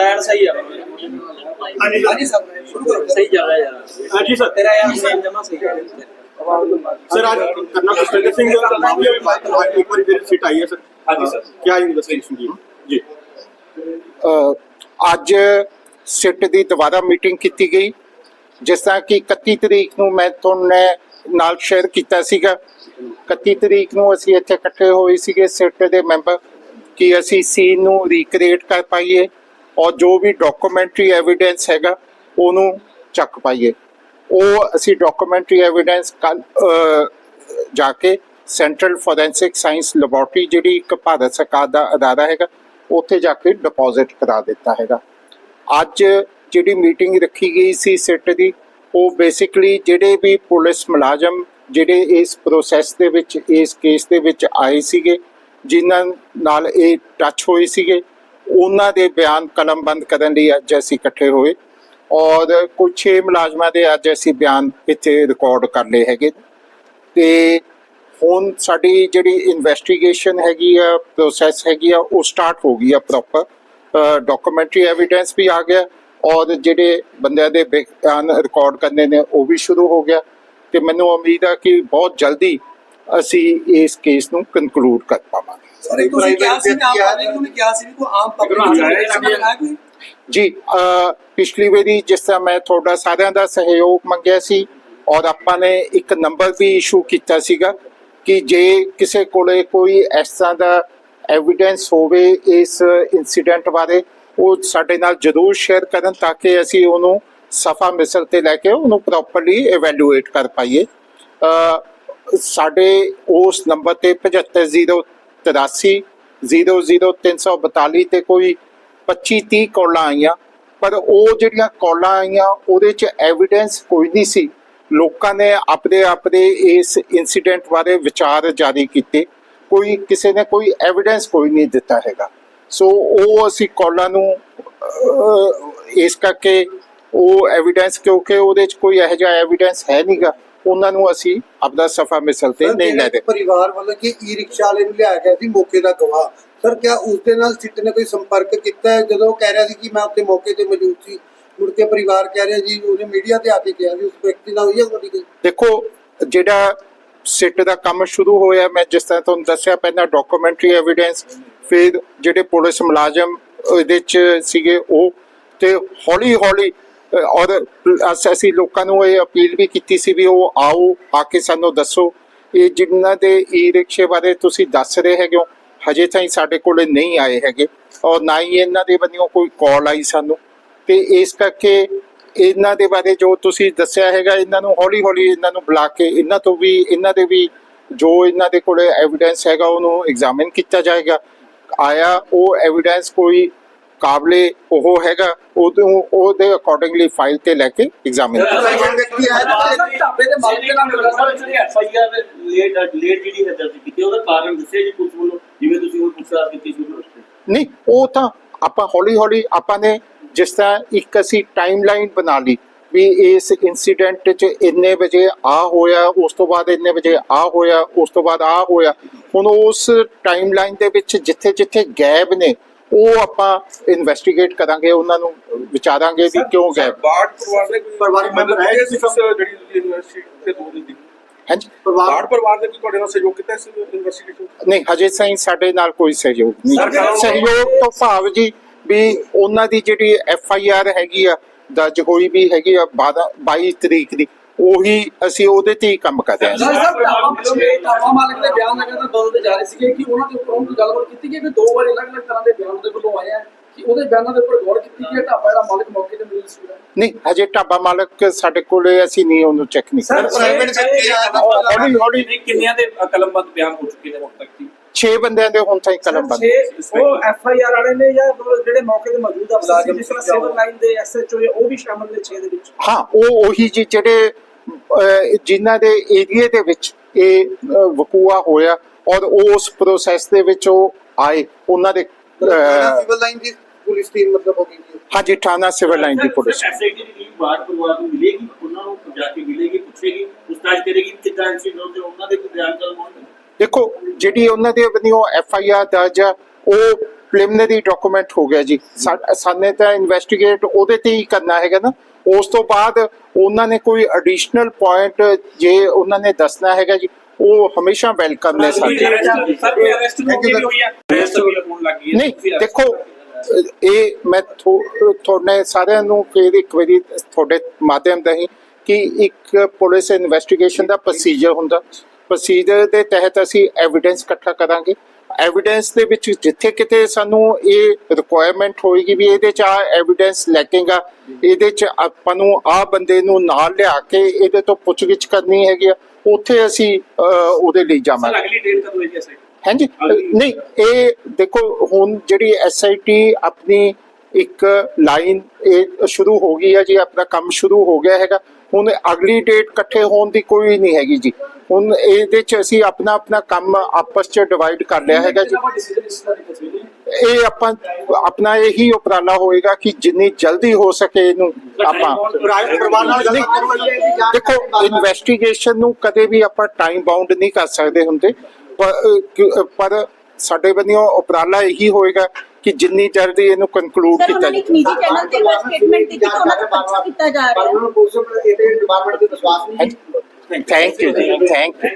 Brand ਸਹੀ ਆ ਹਾਂਜੀ ਹਾਂਜੀ ਸਰ ਸ਼ੁਰੂ ਕਰੋ ਸਹੀ ਚੱਲ ਰਿਹਾ ਯਾਰ ਹਾਂਜੀ ਸਰ ਤੇਰਾ ਯਾਰ ਸੇਮ ਜਮਾ ਸਹੀ ਹੈ सर आज करना पुष्पेंद्र सिंह का मामले में बात आज एक बार फिर सीट आई है सर हाँ जी सर क्या इन्वेस्टिगेशन की जी ਅ, ਅੱਜ ਸਿੱਟ ਦੀ ਦੁਬਾਰਾ ਮੀਟਿੰਗ ਕੀਤੀ ਗਈ ਜਿਸ ਤਰ੍ਹਾਂ ਕਿ 31 ਤਰੀਕ ਨੂੰ ਮੈਂ ਤੁਹਾਨੂੰ ਨਾਲ ਸ਼ੇਅਰ ਕੀਤਾ ਸੀਗਾ 31 ਤਰੀਕ ਨੂੰ ਅਸੀਂ ਇੱਥੇ ਇਕੱਠੇ ਹੋਏ ਸੀਗੇ ਸਿੱਟ ਦੇ ਮੈਂਬਰ ਕਿ ਅਸੀਂ ਸੀਨ ਨੂੰ ਰੀਕ੍ਰੀਏਟ ਕਰ ਪਾਈਏ ਔਰ ਜੋ ਵੀ ਡਾਕੂਮੈਂਟਰੀ ਐਵੀਡੈਂਸ ਹੈਗਾ, ਉਹਨੂੰ ਚੱਕ ਪਾਈਏ। ਉਹ ਅਸੀਂ ਡਾਕੂਮੈਂਟਰੀ ਐਵੀਡੈਂਸ ਕੱਲ ਜਾ ਕੇ ਸੈਂਟਰਲ ਫੋਰੈਂਸਿਕ ਸਾਇੰਸ ਲੈਬੋਰਟਰੀ ਜਿਹੜੀ ਇੱਕ ਭਾਰਤ ਸਰਕਾਰ ਦਾ ਅਦਾਰਾ ਹੈਗਾ, ਉੱਥੇ ਜਾ ਕੇ ਡਿਪੋਜ਼ਿਟ ਕਰਾ ਦਿੱਤਾ ਹੈਗਾ। ਅੱਜ ਜਿਹੜੀ ਮੀਟਿੰਗ ਰੱਖੀ ਗਈ ਸੀ ਸਿੱਟ ਦੀ, ਉਹ ਬੇਸਿਕਲੀ ਜਿਹੜੇ ਵੀ ਪੁਲਿਸ ਮੁਲਾਜ਼ਮ ਜਿਹੜੇ ਇਸ ਪ੍ਰੋਸੈਸ ਦੇ ਵਿੱਚ, ਇਸ ਕੇਸ ਦੇ ਵਿੱਚ ਆਏ ਸੀਗੇ, ਜਿਨ੍ਹਾਂ ਨਾਲ ਇਹ ਟੱਚ ਹੋਏ ਸੀਗੇ ਉਹਨਾਂ ਦੇ ਬਿਆਨ ਕਲਮਬੰਦ ਕਰਨ ਲਈ ਅੱਜ ਅਸੀਂ ਇਕੱਠੇ ਹੋਏ ਔਰ ਕੁਝ 6 ਮੁਲਾਜ਼ਮਾਂ ਦੇ ਅੱਜ ਅਸੀਂ ਬਿਆਨ ਇੱਥੇ ਰਿਕਾਰਡ ਕਰ ਲਏ ਹੈਗੇ ਤੇ ਹੁਣ ਸਾਡੀ ਜਿਹੜੀ ਇਨਵੈਸਟੀਗੇਸ਼ਨ ਹੈਗੀ ਆ ਪ੍ਰੋਸੈਸ ਹੈਗੀ ਆ, ਉਹ ਸਟਾਰਟ ਹੋ ਗਈ ਆ ਪ੍ਰੋਪਰ ਡਾਕੂਮੈਂਟਰੀ ਐਵੀਡੈਂਸ ਵੀ ਆ ਗਿਆ ਔਰ ਜਿਹੜੇ ਬੰਦਿਆਂ ਦੇ ਬਿਆਨ ਰਿਕਾਰਡ ਕਰਨੇ ਨੇ ਉਹ ਵੀ ਸ਼ੁਰੂ ਹੋ ਗਿਆ ਤੇ ਮੈਨੂੰ ਉਮੀਦ ਆ ਕਿ ਬਹੁਤ ਜਲਦੀ ਅਸੀਂ ਇਸ ਕੇਸ ਨੂੰ ਕਨਕਲੂਡ ਕਰ ਪਾਵਾਂਗੇ। ਸਰ ਤੁਸੀਂ ਕਿਹਾ ਸੀ ਕਿ ਆਮ ਪਬਲਿਕ ਨੂੰ ਕਿਹਾ ਸੀ ਵੀ ਕੋਈ ਆਮ ਪਬਲਿਕ ਨੂੰ ਹੈ ਕੋਈ? ਜੀ ਪਿਛਲੀ ਵਾਰੀ ਜਿਸ ਤਰ੍ਹਾਂ ਮੈਂ ਤੁਹਾਡਾ ਸਾਰਿਆਂ ਦਾ ਸਹਿਯੋਗ ਮੰਗਿਆ ਸੀ ਔਰ ਆਪਾਂ ਨੇ ਇੱਕ ਨੰਬਰ ਵੀ ਇਸ਼ੂ ਕੀਤਾ ਸੀਗਾ ਕਿ ਜੇ ਕਿਸੇ ਕੋਲੇ ਕੋਈ ਇਸ ਤਰ੍ਹਾਂ ਦਾ ਐਵੀਡੈਂਸ ਹੋਵੇ ਇਸ ਇਨਸੀਡੈਂਟ ਬਾਰੇ ਉਹ ਸਾਡੇ ਨਾਲ ਜ਼ਰੂਰ ਸ਼ੇਅਰ ਕਰਨ ਤਾਂ ਕਿ ਅਸੀਂ ਉਹਨੂੰ ਸਫਾ ਮਿਸਲ ਤੇ ਲੈ ਕੇ ਉਹਨੂੰ ਪ੍ਰੋਪਰਲੀ ਇਵੈਲੂਏਟ ਕਰ ਪਾਈਏ। ਸਾਡੇ ਉਸ ਨੰਬਰ ਤੇ 7503 00342 ਤੇ ਕੋਈ 25 30 ਕਾਲਾਂ ਆਈਆਂ। ਪਰ ਉਹ ਜਿਹੜੀਆਂ ਕਾਲਾਂ ਆਈਆਂ, ਉਹਦੇ ਚ ਐਵੀਡੈਂਸ ਕੋਈ ਨਹੀਂ ਸੀ। ਲੋਕਾਂ ਨੇ ਆਪਣੇ ਆਪਣੇ ਇਸ ਇਨਸੀਡੈਂਟ ਬਾਰੇ ਵਿਚਾਰ ਜਾਰੀ ਕੀਤੇ। ਕੋਈ ਕਿਸੇ ਨੇ ਕੋਈ ਐਵੀਡੈਂਸ ਕੋਈ ਨਹੀਂ ਦਿੱਤਾ ਹੈਗਾ। ਸੋ ਉਹ ਅਸੀਂ ਕਾਲਾਂ ਨੂੰ ਇਸ ਕਰਕੇ ਉਹ ਐਵੀਡੈਂਸ ਕਿਉਂਕਿ ਉਹਦੇ ਚ ਕੋਈ ਇਹੋ ਜਿਹਾ ਐਵੀਡੈਂਸ ਹੈ ਨਹੀਂਗਾ ਉਹਨਾਂ ਨੂੰ ਅਸੀਂ ਆਪਦਾ ਸਫਾ ਮਿਸਲ ਤੇ ਨਹੀਂ ਲੈ ਦੇ ਪਰਿਵਾਰ ਵੱਲੋਂ ਕਿ ਈ ਰਿਕਸ਼ਾ ਵਾਲੇ ਨੂੰ ਲਿਆਇਆ ਗਿਆ ਸੀ ਮੌਕੇ ਦਾ ਗਵਾਹ ਸਰ ਕਿਆ ਉਸ ਦੇ ਨਾਲ ਸਿੱਟ ਨੇ ਕੋਈ ਸੰਪਰਕ ਕੀਤਾ ਹੈ? ਜਦੋਂ ਉਹ ਕਹਿ ਰਿਹਾ ਸੀ ਕਿ ਮੈਂ ਉੱਥੇ ਮੌਕੇ ਤੇ ਮੌਜੂਦ ਸੀ ਮੁੜ ਕੇ ਪਰਿਵਾਰ ਕਹਿ ਰਿਹਾ ਜੀ ਉਹਨੇ ਮੀਡੀਆ ਤੇ ਆ ਕੇ ਕਿਹਾ ਵੀ ਉਸ ਵਿਅਕਤੀ ਨਾਲ ਹੋਈ ਹੈ ਤੁਹਾਡੀ ਕੋਈ? ਦੇਖੋ ਜਿਹੜਾ ਸਿੱਟ ਦਾ ਕੰਮ ਸ਼ੁਰੂ ਹੋਇਆ ਮੈਂ ਜਿਸ ਤਰ੍ਹਾਂ ਤੁਹਾਨੂੰ ਦੱਸਿਆ ਪਹਿਲਾਂ ਡਾਕੂਮੈਂਟਰੀ ਐਵੀਡੈਂਸ ਫਿਰ ਜਿਹੜੇ ਪੁਲਿਸ ਮੁਲਾਜ਼ਮ ਇਹਦੇ ਚ ਸੀਗੇ ਉਹ ਤੇ ਹੌਲੀ ਹੌਲੀ ਔਰ ਅਸ- ਅਸੀਂ ਲੋਕਾਂ ਨੂੰ ਇਹ ਅਪੀਲ ਵੀ ਕੀਤੀ ਸੀ ਵੀ ਉਹ ਆਓ, ਆ ਕੇ ਸਾਨੂੰ ਦੱਸੋ। ਇਹ ਜਿਨ੍ਹਾਂ ਦੇ ਈ ਰਿਕਸ਼ੇ ਬਾਰੇ ਤੁਸੀਂ ਦੱਸ ਰਹੇ ਹੈਗੇ ਹੋ, ਹਜੇ ਤਾਈਂ ਸਾਡੇ ਕੋਲੇ ਨਹੀਂ ਆਏ ਹੈਗੇ। ਔਰ ਨਾ ਹੀ ਇਹਨਾਂ ਦੇ ਬੰਨਿਓ ਕੋਈ ਕਾਲ ਆਈ ਸਾਨੂੰ। ਤੇ ਇਸ ਕਰਕੇ ਇਹਨਾਂ ਦੇ ਬਾਰੇ ਜੋ ਤੁਸੀਂ ਦੱਸਿਆ ਹੈਗਾ, ਇਹਨਾਂ ਨੂੰ ਹੌਲੀ ਹੌਲੀ ਇਹਨਾਂ ਨੂੰ ਬੁਲਾ ਕੇ, ਇਹਨਾਂ ਤੋਂ ਵੀ, ਇਹਨਾਂ ਦੇ ਵੀ ਜੋ ਇਹਨਾਂ ਦੇ ਕੋਲੇ ਐਵੀਡੈਂਸ ਹੈਗਾ, ਉਹਨੂੰ ਐਗਜ਼ਾਮਿਨ ਕੀਤਾ ਜਾਏਗਾ। ਆਇਆ, ਉਹ ਐਵੀਡੈਂਸ ਕੋਈ ਕਾਬਲੇ ਉਹ ਹੈਗਾ ਉਹਨੂੰ ਉਹਦੇ ਅਕੋਰਡਿੰਗਲੀ ਫਾਈਲ ਤੇ ਲੈ ਕੇ ਐਗਜ਼ਾਮਿਨ ਢਾਬੇ ਦੇ ਮਾਲਕ ਦੇ ਨਾਲ ਸਰ ਜਿਹੜੀ ਐਫਆਈਆਰ ਲੇਟ ਲੇਟ ਜਿਹੜੀ ਹੈ ਦਰਜ ਕੀਤੀ ਉਹਦਾ ਕਾਰਨ ਦੱਸਿਆ ਜੀ ਪੁਲਿਸ ਵੱਲੋਂ ਜਿਵੇਂ ਤੁਸੀਂ ਉਹ ਪੁੱਛਾ ਕੀਤੀ ਸੀ ਉਹਨੂੰ ਨਹੀਂ ਉਹ ਤਾਂ ਆਪਾਂ ਹੌਲੀ ਹੌਲੀ ਆਪਾਂ ਨੇ ਜਿਸ ਤਰ੍ਹਾਂ ਇੱਕ ਅਸੀਂ ਟਾਈਮਲਾਈਨ ਬਣਾ ਲਈ ਵੀ ਇਸ ਇਨਸੀਡੈਂਟ 'ਚ ਇੰਨੇ ਵਜੇ ਆ ਹੋਇਆ ਉਸ ਤੋਂ ਬਾਅਦ ਇੰਨੇ ਵਜੇ ਆ ਹੋਇਆ ਉਸ ਤੋਂ ਬਾਅਦ ਆ ਹੋਇਆ। ਹੁਣ ਉਸ ਟਾਈਮਲਾਈਨ ਦੇ ਵਿੱਚ ਜਿੱਥੇ ਜਿੱਥੇ ਗੈਪ ਨੇ ਉਹ ਆਪਾਂ ਇਨਵੈਸਟੀਗੇਟ ਕਰਾਂਗੇ ਉਹਨਾਂ ਨੂੰ ਵਿਚਾਰਾਂਗੇ ਵੀ ਕਿਉਂ ਗੈਪ ਬਾੜ ਪਰਿਵਾਰ ਦੇ ਕੋਈ ਪਰਿਵਾਰਕ ਮੈਂਬਰ ਹੈ ਸੀ ਸਰ। ਜਿਹੜੀ ਯੂਨੀਵਰਸਿਟੀ ਤੇ ਦੋ ਦੀ ਹਾਂਜੀ। ਬਾੜ ਪਰਿਵਾਰ ਨੇ ਕੋਈ ਤੁਹਾਡੇ ਨਾਲ ਸਹਿਯੋਗ ਕੀਤਾ ਇਸ ਇਨਵੈਸਟੀਗੇਸ਼ਨ ਨਹੀਂ ਹਜੇ ਸਾਈਂ ਸਾਡੇ ਨਾਲ ਕੋਈ ਸਹਿਯੋਗ ਨਹੀਂ ਸਰਕਾਰ- ਸਹਿਯੋਗ ਤੋਂ ਭਾਵ ਜੀ ਵੀ ਉਹਨਾਂ ਦੀ ਜਿਹੜੀ ਐਫ ਆਈ ਆਰ ਹੈਗੀ ਆ ਦਰਜ ਹੋਈ ਵੀ ਹੈਗੀ ਆ 12 22 ਤਰੀਕ ਦੀ। ਉਹੀ ਅਸੀਂ ਉਹਦੇ ਤੇ ਹੀ ਕੰਮ ਕਰ ਰਹੇ ਹਾਂ ਸਰ ਸਰ ਢਾਬਾ ਮਾਲਕ ਢਾਬਾ ਮਾਲਕ ਦੇ ਬਿਆਨ ਲਗਾਤਾਰ ਬਦਲਦੇ ਜਾ ਰਹੇ ਸੀਗੇ ਕਿ ਉਹਨਾਂ ਦੇ ਉੱਪਰ ਉਹ ਗੱਲਬਾਤ ਕੀਤੀ ਗਈ ਕਿ ਦੋ ਵਾਰੀ ਅਲੱਗ-ਅਲੱਗ ਤਰ੍ਹਾਂ ਦੇ ਬਿਆਨ ਉਹਦੇ ਵੱਲੋਂ ਆਏ ਆ ਕਿ ਉਹਦੇ ਬਿਆਨਾਂ ਦੇ ਉੱਪਰ ਗੌਰ ਕੀਤੀ ਗਈ ਢਾਬਾ ਜਿਹੜਾ ਮਾਲਕ ਮੌਕੇ ਤੇ ਮੌਜੂਦ ਸੀਗਾ ਨਹੀਂ ਹਜੇ ਢਾਬਾ ਮਾਲਕ ਸਾਡੇ ਕੋਲੇ ਅਸੀਂ ਨਹੀਂ ਉਹਨੂੰ ਚੈੱਕ ਨਹੀਂ ਸਰ ਕਰ ਪ੍ਰਾਈਵੇਟ ਹੈ ਹੌਲੀ ਹੌਲੀ ਕਿੰਨਿਆਂ ਦੇ ਕਲਮਬੰਦ ਬਿਆਨ ਹੋ ਚੁੱਕੇ ਨੇ ਹੁਣ ਤੱਕ ਜੀ? 6 ਬੰਦਿਆਂ ਦੇ ਹੁਣ ਤਾਈਂ ਕਲਮ ਬੰਦ ਉਹ ਐਫ ਆਈ ਆਰ ਵਾਲੇ ਨੇ ਜਾਂ ਜਿਹੜੇ ਮੌਕੇ ਤੇ ਮੌਜੂਦ ਅਫਸਰ ਜਿਸ ਤਰ੍ਹਾਂ ਸਿਵਲ ਲਾਈਨ ਦੇ ਐਸ ਐਚ ਓ ਉਹ ਵੀ ਸ਼ਾਮਲ ਨੇ 6 ਦੇ ਵਿੱਚ? ਹਾਂ ਉਹ ਉਹੀ ਜੀ ਜਿਹੜੇ ਜਿਨ੍ਹਾਂ ਦੇ ਏਰੀਏ ਦੇ ਵਿੱਚ ਇਹ ਵਕੂਆ ਹੋਇਆ ਔਰ ਉਸ ਪ੍ਰੋਸੈਸ ਦੇ ਵਿੱਚ ਉਹ ਆਏ ਉਹਨਾਂ ਦੇ ਸਿਵਲ ਲਾਈਨ ਦੀ ਪੁਲਿਸ ਟੀਮ ਮਤਲਬ ਹੋ ਗਈ ਜੀ। ਹਾਂਜੀ ਥਾਣਾ ਸਿਵਲ ਲਾਈਨ ਦੀ ਪੁਲਿਸ। ਐਸਆਈਟੀ ਦੀ ਟੀਮ ਬਾਹਰ ਪਰਿਵਾਰ ਨੂੰ ਮਿਲੇਗੀ ਉਹਨਾਂ ਨੂੰ ਜਾ ਕੇ ਮਿਲੇਗੀ ਪੁੱਛੇਗੀ ਪੁੱਛਤਾਛ ਕਰੇਗੀ ਕਿੱਦਾਂ ਇਨਸੀਡੈਂਟ ਤੇ ਉਹਨਾਂ ਦੇ ਕੋਈ ਬਿਆਨ ਕਰਵਾਉਣਗੇ ਦੇਖੋ ਜਿਹੜੀ ਉਹਨਾਂ ਦੇ ਬੰਨਿਓ ਐਫ ਆਈ ਆਰ ਦਰਜ ਆ ਉਹ ਪ੍ਰੀਲਿਮਿਨਰੀ ਡਾਕੂਮੈਂਟ ਹੋ ਗਿਆ ਜੀ। ਸਾ- ਸਾਨੇ ਤਾਂ ਇਨਵੈਸਟੀਗੇਟ ਉਹਦੇ ਤੇ ਹੀ ਕਰਨਾ ਹੈਗਾ ਨਾ। ਉਸ ਤੋਂ ਬਾਅਦ ਉਹਨਾਂ ਨੇ ਕੋਈ ਐਡੀਸ਼ਨਲ ਪੁਆਇੰਟ ਜੇ ਉਹਨਾਂ ਨੇ ਦੱਸਣਾ ਹੈਗਾ ਜੀ ਉਹ ਹਮੇਸ਼ਾ ਵੈਲਕਮ ਨੇ ਸਾਡੇ। ਹੈ ਹੈ ਨਹੀਂ ਦੇਖੋ ਇਹ ਮੈਂ ਤੁਹਾਡੇ ਸਾਰਿਆਂ ਨੂੰ ਫਿਰ ਇੱਕ ਵਾਰੀ ਤੁਹਾਡੇ ਮਾਧਿਅਮ ਰਾਹੀਂ ਕਿ ਇੱਕ ਪੁਲਿਸ ਇਨਵੈਸਟੀਗੇਸ਼ਨ ਦਾ ਪ੍ਰੋਸੀਜਰ ਹੁੰਦਾ। ਪ੍ਰੋਸੀਜਰ ਦੇ ਤਹਿਤ ਅਸੀਂ ਐਵੀਡੈਂਸ ਇਕੱਠਾ ਕਰਾਂਗੇ। ਐਵੀਡੈਂਸ ਦੇ ਵਿੱਚ ਜਿੱਥੇ ਕਿਤੇ ਸਾਨੂੰ ਇਹ ਰਿਕੁਆਇਰਮੈਂਟ ਹੋਏਗੀ ਵੀ ਇਹਦੇ ਚ ਆ ਐਵੀਡੈਂਸ ਲੈਕੇਗਾ ਇਹਦੇ ਚ ਆਪਾਂ ਨੂੰ ਆ ਬੰਦੇ ਨੂੰ ਨਾਲ ਲਿਆ ਕੇ ਇਹਦੇ ਤੋਂ ਪੁੱਛਗਿੱਛ ਕਰਨੀ ਹੈਗੀ ਆ ਉੱਥੇ ਅਸੀਂ ਉਹਦੇ ਲਈ ਜਾਵਾਂਗੇ। ਅਗਲੀ ਡੇਟ ਕਦੋਂ ਹੈ ਜੀ ਐਸਆਈ ਹਾਂਜੀ ਨਹੀਂ ਇਹ ਦੇਖੋ ਹੁਣ ਜਿਹੜੀ ਐਸਆਈਟੀ ਆਪਣੀ ਇੱਕ ਲਾਈਨ ਇਹ ਸ਼ੁਰੂ ਹੋ ਗਈ ਹੈ ਜੀ, ਆਪਣਾ ਕੰਮ ਸ਼ੁਰੂ ਹੋ ਗਿਆ ਹੈਗਾ। ਹੁਣ ਅਗਲੀ ਡੇਟ ਇਕੱਠੇ ਹੋਣ ਦੀ ਕੋਈ ਨਹੀਂ ਹੈਗੀ ਜੀ। ਹੁਣ ਇਹਦੇ ਚ ਅਸੀਂ ਆਪਣਾ ਆਪਣਾ ਕੰਮ ਆਪਸ ਚ ਡਿਵਾਈਡ ਕਰ ਲਿਆ ਹੈਗਾ ਜੀ। ਇਹ ਆਪਾਂ, ਆਪਣਾ ਇਹੀ ਉਪਰਾਲਾ ਹੋਏਗਾ ਕਿ ਜਿੰਨੀ ਜਲਦੀ ਹੋ ਸਕੇ ਇਹਨੂੰ ਆਪਾਂ। ਦੇਖੋ ਇਨਵੈਸਟੀਗੇਸ਼ਨ ਨੂੰ ਕਦੇ ਵੀ ਆਪਾਂ ਟਾਈਮ ਬਾਉਂਡ ਨਹੀਂ ਕਰ ਸਕਦੇ ਹੁੰਦੇ। ਪਰ ਸਾਡੇ ਵੱਲੋਂ ਉਪਰਾਲਾ ਇਹੀ ਹੋਏਗਾ ਕਿ ਜਿੰਨੀ ਜਲਦੀ ਇਹਨੂੰ ਕਨਕਲੂਡ ਸਰ ਕੀਤਾ ਉਹਨਾਂ ਨੇ ਇੱਕ ਨਿੱਜੀ ਚੈਨਲ ਤੇ ਸਟੇਟਮੈਂਟ ਦਿੱਤੀ ਕਿ ਉਹਨਾਂ ਦਾ ਪਰਚਾ ਕੀਤਾ ਜਾ ਪਰ ਰਿਹਾ ਉਹਨਾਂ ਨੂੰ ਪੁਲਿਸ ਇਹਦੇ ਡਿਪਾਰਟਮੈਂਟ ਦੇ ਵਿਸ਼ਵਾਸ ਨਹੀਂ thank you ji thank you